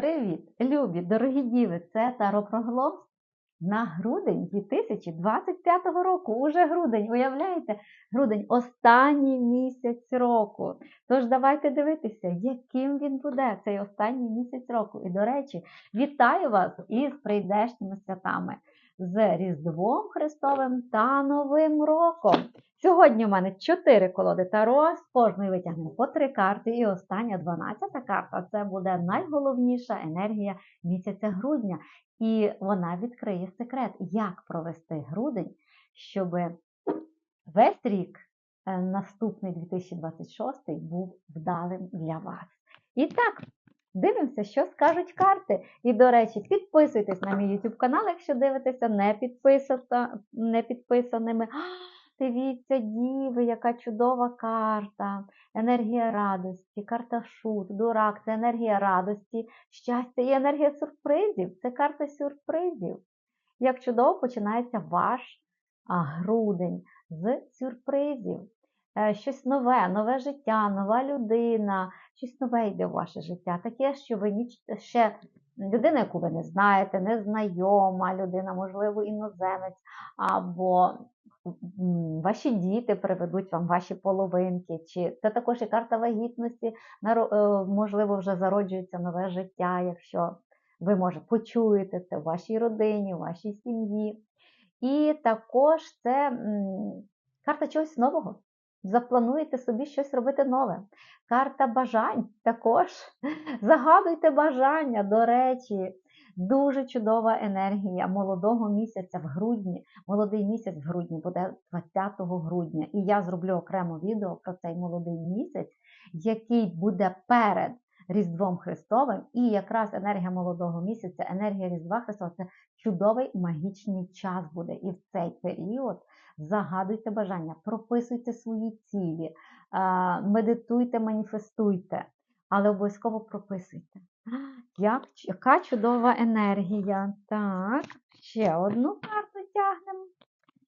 Привіт, любі, дорогі діви! Це Таро Прогноз на грудень 2025 року. Уже грудень, уявляєте? Грудень останній місяць року. Тож давайте дивитися, яким він буде цей останній місяць року. І, до речі, вітаю вас із прийдешніми святами з Різдвом Христовим та Новим роком. Сьогодні у мене 4 колоди Таро, з кожної витягнемо по 3 карти, і остання 12 карта це буде найголовніша енергія місяця грудня. І вона відкриє секрет, як провести грудень, щоб весь рік е, наступний 2026 був вдалим для вас. І так, дивимося, що скажуть карти. І, до речі, підписуйтесь на мій YouTube канал, якщо дивитеся не, не підписаними. Дивіться, діви, яка чудова карта. Енергія радості, карта шут, дурак це енергія радості, щастя і енергія сюрпризів. Це карта сюрпризів. Як чудово починається ваш грудень з сюрпризів. Е, Щось нове, нове життя, нова людина, щось нове йде в ваше життя. Таке, що ви ніч... ще людина, яку ви не знаєте, незнайома людина, можливо, іноземець, або ваші діти приведуть вам ваші половинки, чи це також і карта вагітності, е, можливо, вже зароджується нове життя, якщо ви може почуєте це в вашій родині, в вашій сім'ї. І також це карта чогось нового. Заплануєте собі щось робити нове. Карта бажань також. Загадуйте бажання, до речі, дуже чудова енергія молодого місяця в грудні. Молодий місяць в грудні буде 20 грудня. І я зроблю окремо відео про цей молодий місяць, який буде перед Різдвом Христовим. І якраз енергія молодого місяця, енергія Різдва Христова це чудовий магічний час буде. І в цей період загадуйте бажання, прописуйте свої цілі, медитуйте, маніфестуйте, але обов'язково прописуйте. Як, яка чудова енергія. Так, ще одну карту тягнемо.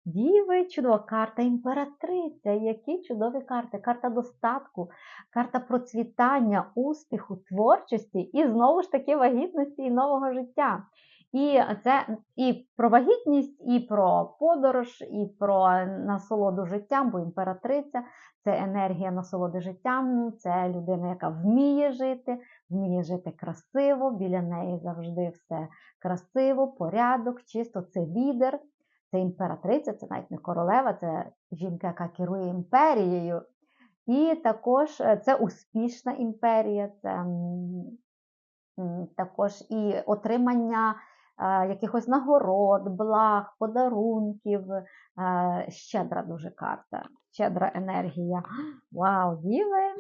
Діви, чудова карта імператриця. Які чудові карти. Карта достатку, карта процвітання, успіху, творчості і знову ж таки вагітності і нового життя. І це і про вагітність, і про подорож, і про насолоду життям, бо імператриця це енергія насолоди життям, це людина, яка вміє жити, вміє жити красиво, біля неї завжди все красиво, порядок, чисто, це лідер, це імператриця, це навіть не королева, це жінка, яка керує імперією. І також е, це успішна імперія, це також і отримання е, якихось нагород, благ, подарунків. е, Щедра дуже карта, щедра енергія. Вау, діви!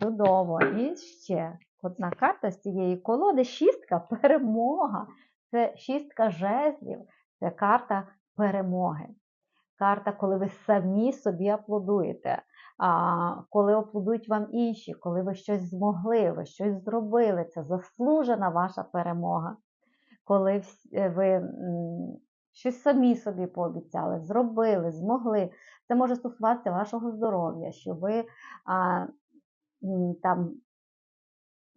Чудово! І ще одна карта з цієї колоди шістка перемога. Це шістка жезлів, це карта перемоги. Карта, коли ви самі собі аплодуєте, а, коли аплодують вам інші, коли ви щось змогли, ви щось зробили. Це заслужена ваша перемога. Коли е, ви щось самі собі пообіцяли, зробили, змогли. Це може стосуватися вашого здоров'я, що ви а, там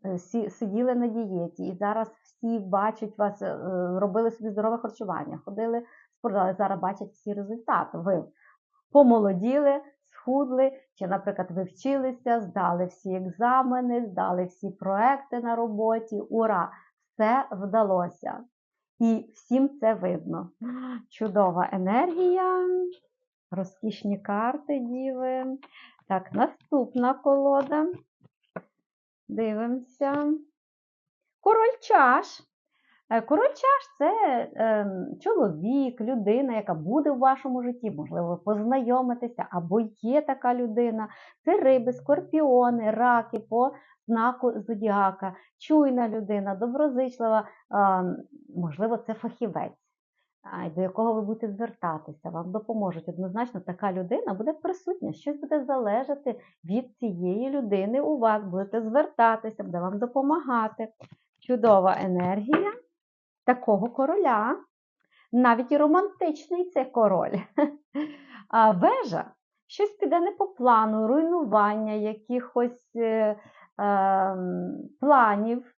е, сиділи на дієті, і зараз всі бачать вас, е, робили собі здорове харчування, ходили зараз бачать всі результати. Ви помолоділи, схудли, чи, наприклад, ви вчилися, здали всі екзамени, здали всі проекти на роботі. Ура! Все вдалося. І всім це видно. Чудова енергія, розкішні карти, діви. Так, наступна колода. Дивимося. Король чаш. Е, Король це ем, чоловік, людина, яка буде в вашому житті, можливо, ви познайомитеся, або є така людина. Це риби, скорпіони, раки по знаку зодіака, чуйна людина, доброзичлива, ем, можливо, це фахівець, до якого ви будете звертатися, вам допоможуть. Однозначно, така людина буде присутня, щось буде залежати від цієї людини у вас, будете звертатися, буде вам допомагати. Чудова енергія такого короля. Навіть і романтичний це король. Вежа щось піде не по плану, руйнування якихось е, ем, планів,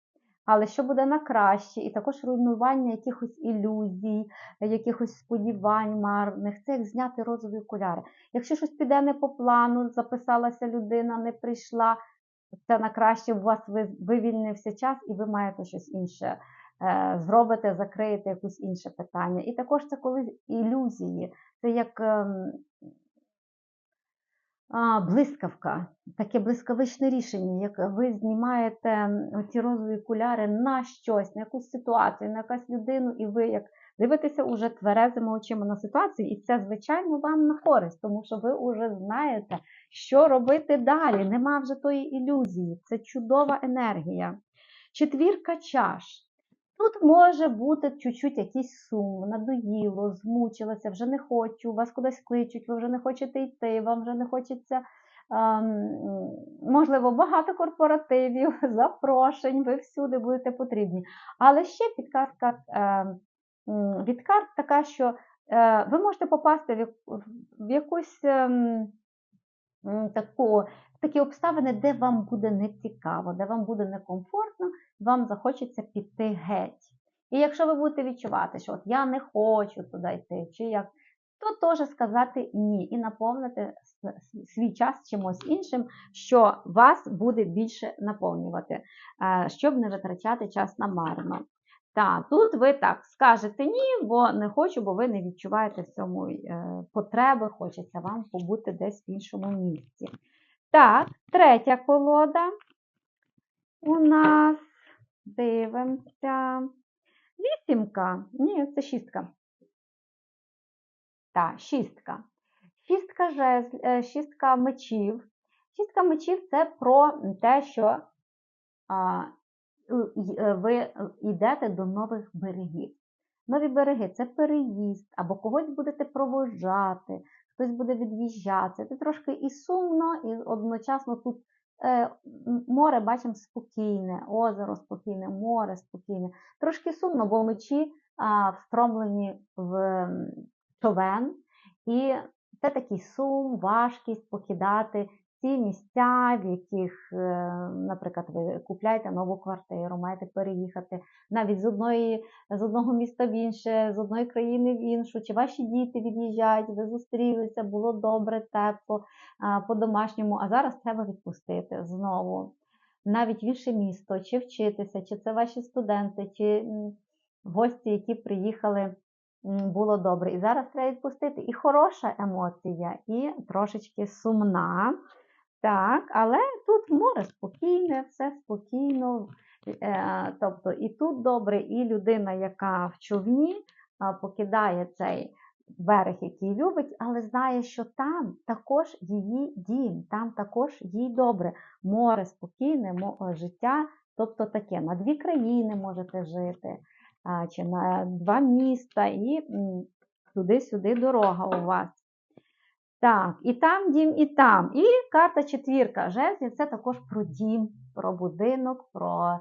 але що буде на краще, і також руйнування якихось ілюзій, якихось сподівань марних. Це як зняти розові окуляри. Якщо щось піде не по плану, записалася людина, не прийшла, це на краще у вас вивільнився час, і ви маєте щось інше е, зробите, закриєте якусь інше питання. І також це коли ілюзії, це як ем, блискавка, таке блискавичне рішення, як ви знімаєте ці розові окуляри на щось, на якусь ситуацію, на якусь людину, і ви як дивитеся уже тверезими очима на ситуацію, і це, звичайно, вам на користь, тому що ви вже знаєте, що робити далі. Нема вже тої ілюзії. Це чудова енергія. Четвірка чаш. Тут може бути чуть-чуть якийсь сум, надоїло, змучилася, вже не хочу, вас кудись кличуть, ви вже не хочете йти, вам вже не хочеться, можливо, багато корпоративів, запрошень, ви всюди будете потрібні. Але ще підказка ем, м, від карт така, що е, ви можете попасти в, якусь ем, таку, такі обставини, де вам буде нецікаво, де вам буде некомфортно, вам захочеться піти геть. І якщо ви будете відчувати, що от я не хочу туди йти, чи як, то теж сказати ні і наповнити свій час чимось іншим, що вас буде більше наповнювати, е, щоб не витрачати час намарно. Так, тут ви так скажете ні, бо не хочу, бо ви не відчуваєте в цьому е, потреби, хочеться вам побути десь в іншому місці. Так, третя колода у нас. Дивимося. Вісімка. Ні, це шістка. Так, шістка. Шістка жезл, е, шістка мечів. Шістка мечів це про те, що а, е, ви йдете до нових берегів. Нові береги це переїзд, або когось будете проводжати, хтось буде від'їжджати. Це трошки і сумно, і одночасно тут е, море бачимо спокійне, озеро спокійне, море спокійне. Трошки сумно, бо мечі а, встромлені в човен, і це такий сум, важкість покидати ті місця, в яких, е, наприклад, ви купляєте нову квартиру, маєте переїхати навіть з одної з одного міста в інше, з одної країни в іншу, чи ваші діти від'їжджають, ви зустрілися, було добре, тепло, по-домашньому, а зараз треба відпустити знову. Навіть в інше місто, чи вчитися, чи це ваші студенти, чи гості, які приїхали, було добре. І зараз треба відпустити. І хороша емоція, і трошечки сумна. Так, але тут море спокійне, все спокійно. Е, тобто і тут добре, і людина, яка в човні покидає цей берег, який любить, але знає, що там також її дім, там також їй добре. Море спокійне, е, життя, тобто таке. На дві країни можете жити, чи на два міста, і туди-сюди дорога у вас. Так, і там дім, і там. І карта четвірка жезлів це також про дім, про будинок, про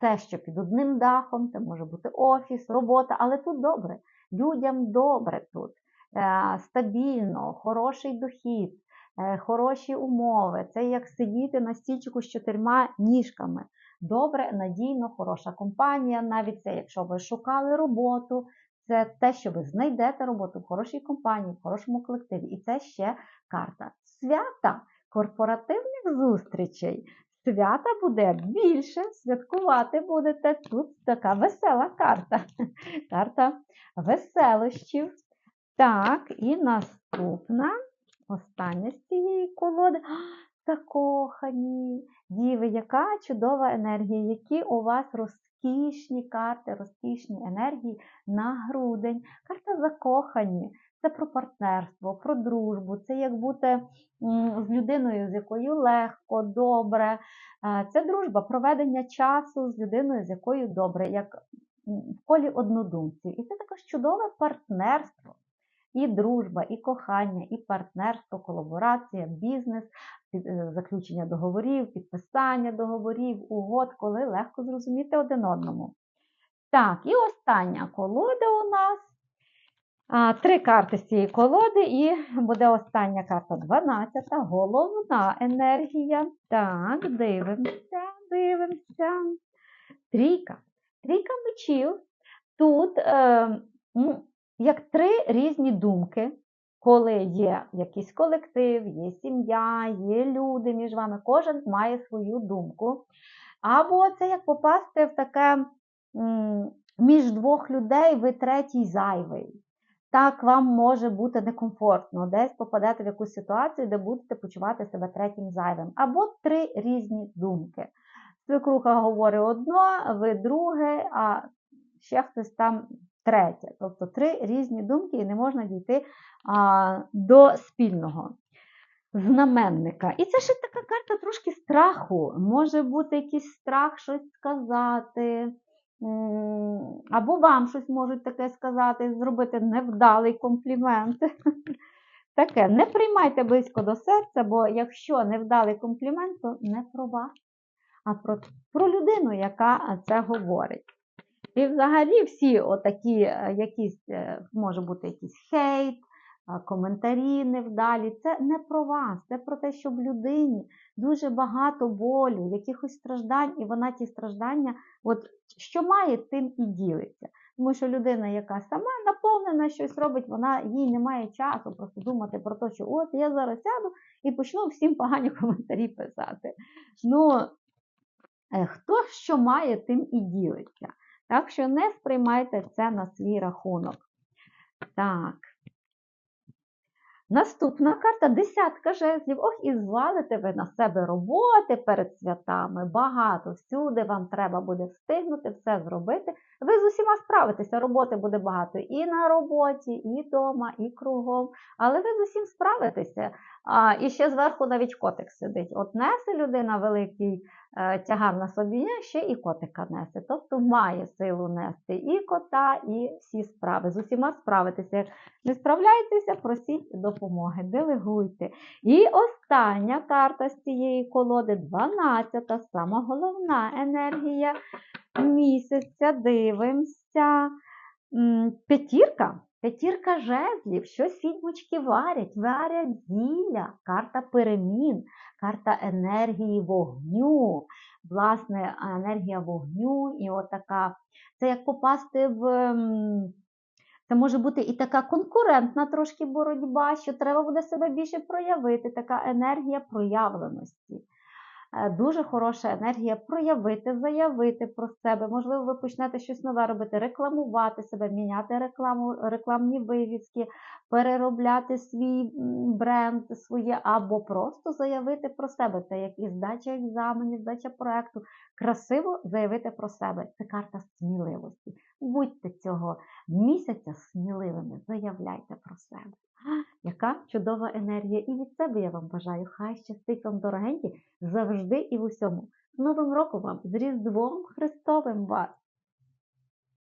те, що під одним дахом, це може бути офіс, робота, але тут добре. Людям добре тут. Е, стабільно, хороший дохід, е, хороші умови. Це як сидіти на стільчику з чотирма ніжками. Добре, надійно, хороша компанія. Навіть це, якщо ви шукали роботу, це те, що ви знайдете роботу в хорошій компанії, в хорошому колективі. І це ще карта свята, корпоративних зустрічей. Свята буде більше, святкувати будете. Тут така весела карта. Карта веселощів. Так, і наступна, остання з цієї колоди. Закохані. Діви, яка чудова енергія, які у вас розкішні карти, розкішні енергії на грудень. Карта закохані. Це про партнерство, про дружбу, це як бути з людиною, з якою легко, добре. Це дружба, проведення часу з людиною, з якою добре, як в колі однодумців. І це також чудове партнерство. І дружба, і кохання, і партнерство, колаборація, бізнес, е, заключення договорів, підписання договорів, угод, коли легко зрозуміти один одному. Так, і остання колода у нас. Три карти з цієї колоди, і буде остання карта 12, головна енергія. Так, дивимося, дивимося. Трійка. Трійка мечів. Тут е, як три різні думки, коли є якийсь колектив, є сім'я, є люди між вами, кожен має свою думку. Або це як попасти в таке між двох людей, ви третій зайвий. Так вам може бути некомфортно, десь попадете в якусь ситуацію, де будете почувати себе третім зайвим. Або три різні думки. Свекруха говорить одно, ви друге, а ще хтось там третє. Тобто три різні думки, і не можна дійти а, до спільного знаменника. І це ще така карта трошки страху. Може бути якийсь страх щось сказати. Або вам щось можуть таке сказати, зробити невдалий комплімент. Таке, не приймайте близько до серця, бо якщо невдалий комплімент, то не про вас, а про, про людину, яка це говорить. І взагалі всі отакі е, якісь, е, може бути якийсь хейт, коментарі невдалі. Це не про вас, це про те, що в людині дуже багато болю, якихось страждань, і вона ті страждання, от що має, тим і ділиться. Тому що людина, яка сама наповнена щось робить, вона їй немає часу просто думати про те, що от я зараз сяду і почну всім погані коментарі писати. Ну, е, хто що має, тим і ділиться. Так що не сприймайте це на свій рахунок. Так. Наступна карта десятка жезлів. Ох, і звалите ви на себе роботи перед святами. Багато всюди вам треба буде встигнути все зробити. Ви з усіма справитеся, роботи буде багато і на роботі, і вдома, і кругом. Але ви з усім справитеся. А, і ще зверху навіть котик сидить. От несе людина великий е, тягар на собі, ще і котика несе. Тобто має силу нести і кота, і всі справи. З усіма справитися. Не справляєтеся, просіть допомоги, делегуйте. І остання карта з цієї колоди 12, сама головна енергія місяця. Дивимося. П'ятірка. П'ятірка жезлів, щось відьмочки варять, варять зілля, карта перемін, карта енергії вогню, власне, енергія вогню, і отака. Це як попасти в. Це може бути і така конкурентна трошки боротьба, що треба буде себе більше проявити, така енергія проявленості. Е, Дуже хороша енергія проявити, заявити про себе. Можливо, ви почнете щось нове робити, рекламувати себе, міняти рекламу, рекламні вивіски, переробляти свій бренд, своє, або просто заявити про себе. Це як і здача екзаменів, здача проекту. Красиво заявити про себе. Це карта сміливості. Будьте цього місяця сміливими, заявляйте про себе. Яка чудова енергія! І від себе я вам бажаю. Хай щастить вам, дорогенькі, завжди і в усьому. З Новим роком вам, з Різдвом Христовим вас!